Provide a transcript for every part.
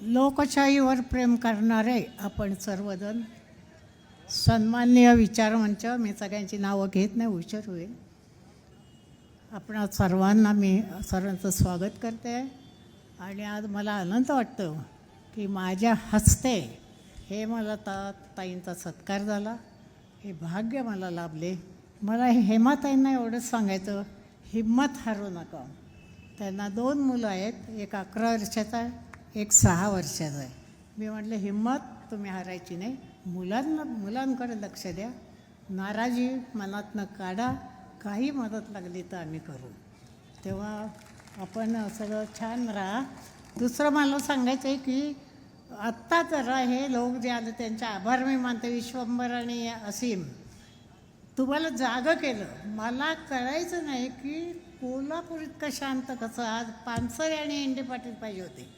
लोकशाहीवर प्रेम करणारे आपण सर्वजण सन्माननीय विचारमंच मी सगळ्यांची नावं घेत नाही उशीर होईल. आपण सर्वांना मी सर्वांचं स्वागत करते. आणि आज मला आनंद वाटतो की माझ्या हस्ते हे मला ता ताईंचा सत्कार झाला. हे भाग्य मला लाभले. मला हे हेमाताईंना एवढंच सांगायचं हिंमत हरवू नका. त्यांना दोन मुलं आहेत एक अकरा वर्षाचा आहे एक सहा वर्षाचा आहे. मी म्हटलं हिंमत तुम्ही हारायची नाही. मुलांना मुलांकडे लक्ष द्या. नाराजी मनातनं काढा. काही मदत लागली तर आम्ही करू. तेव्हा आपण सगळं छान राहा. दुसरं मला सांगायचं आहे की आत्ता जरा हे लोक जे आले त्यांचे आभार मी मानते. विश्वंभर आणि असीम तुम्हाला जागं केलं. मला कळायचं नाही की कोल्हापूर इतकं शांत कसं? आज पानसरे आणि एंडे पाटील पाहिजे होते.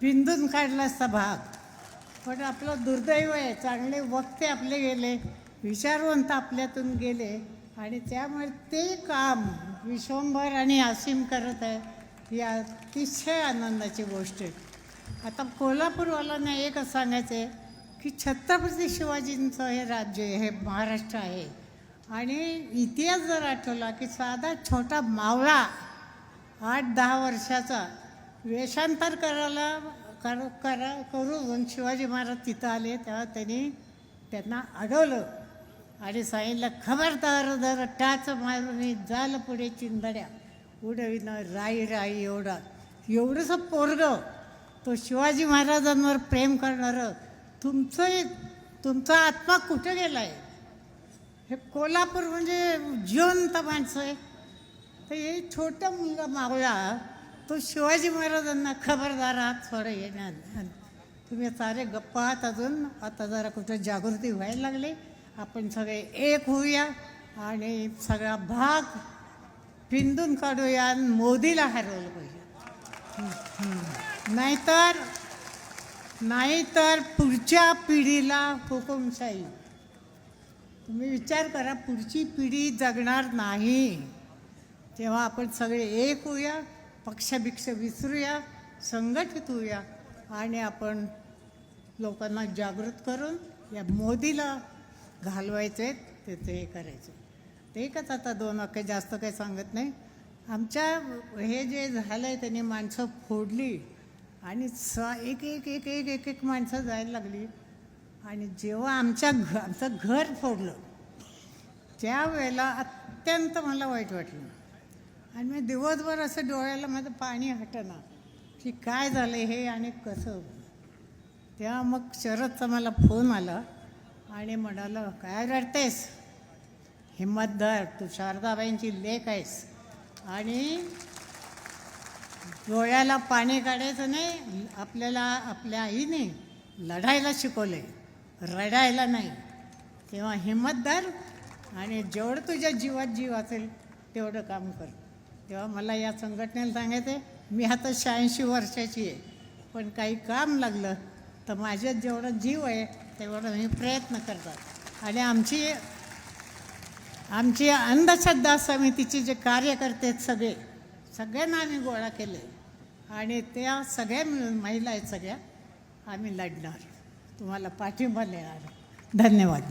बिंदून काढला असता भाग. पण आपलं दुर्दैव आहे चांगले वक्ते आपले गेले विचारवंत आपल्यातून गेले आणि त्यामुळे ते काम विश्वंभर आणि असीम करत आहे ही अतिशय आनंदाची गोष्ट आहे. आता कोल्हापूरवाल्यांना एकच सांगायचं आहे की छत्रपती शिवाजींचं हे राज्य आहे हे महाराष्ट्र आहे. आणि इतिहास जर आठवला की साधा छोटा मावळा आठ दहा वर्षाचा वेषांतर करायला कर करा करून शिवाजी महाराज तिथं आले तेव्हा त्यांनी त्यांना अडवलं. आणि सांगितलं खबरदार जर टाच मारून जाल पुढे चिंदड्या. उडविनं राई राई एवढा. एवढंसं पोरगं. तो शिवाजी महाराजांवर प्रेम करणारं. तुमचं तुमचा आत्मा कुठं गेला आहे हे कोल्हापूर म्हणजे जिवंत माणसं आहे. तर हे छोटं मुलगा मावळा तो शिवाजी महाराजांना खबरदार आहात थोडं येणार तुम्ही सारे गप्पा आहात अजून. आता जरा कुठं जागृती व्हायला लागली. आपण सगळे एक होऊया आणि सगळा भाग पिंदून काढूया आणि मोदीला हरवलं पाहिजे. नाहीतर नाहीतर पुढच्या पिढीला हुकुमशाही. तुम्ही विचार करा पुढची पिढी जगणार नाही. तेव्हा आपण सगळे एक होऊया. पक्षभिक्ष विसरूया संघटित होऊया आणि आपण लोकांना जागृत करून या मोदीला घालवायचे ते ते करायचे. ते एकच आता दोन वाक्य जास्त काही सांगत नाही. आमच्या हे जे झालं आहे त्यांनी माणसं फोडली आणि स एक एक एक एक एक एक माणसं जायला लागली. आणि जेव्हा आमच्या घ आमचं घर फोडलं त्यावेळेला अत्यंत मला वाईट वाटलं. आणि मी दिवसभर असं डोळ्याला माझं पाणी हटना की काय झालं हे आणि कसं? तेव्हा मग शरदचा मला फोन आला आणि म्हणाला काय रडतेस? हिम्मतदार तू शारदाबाईंची लेख आहेस आणि डोळ्याला पाणी काढायचं नाही आपल्याला आपल्या आईने लढायला शिकवले रडायला नाही. तेव्हा हिम्मतदार आणि जेवढं तुझ्या जीवात जीव असेल तेवढं काम कर. तेव्हा मला या संघटनेला सांगायचं मी आता शहाऐंशी वर्षाची आहे पण काही काम लागलं तर माझ्यात जेवढं जीव आहे तेवढं मी प्रयत्न करतात. आणि आमची आमची अंधश्रद्धा समितीचे जे कार्यकर्ते आहेत सगळे सगळ्यांना आम्ही गोळा केले आणि त्या सगळ्या मिळून महिला आहेत सगळ्या आम्ही लढणार. तुम्हाला पाठिंबा देणार. धन्यवाद.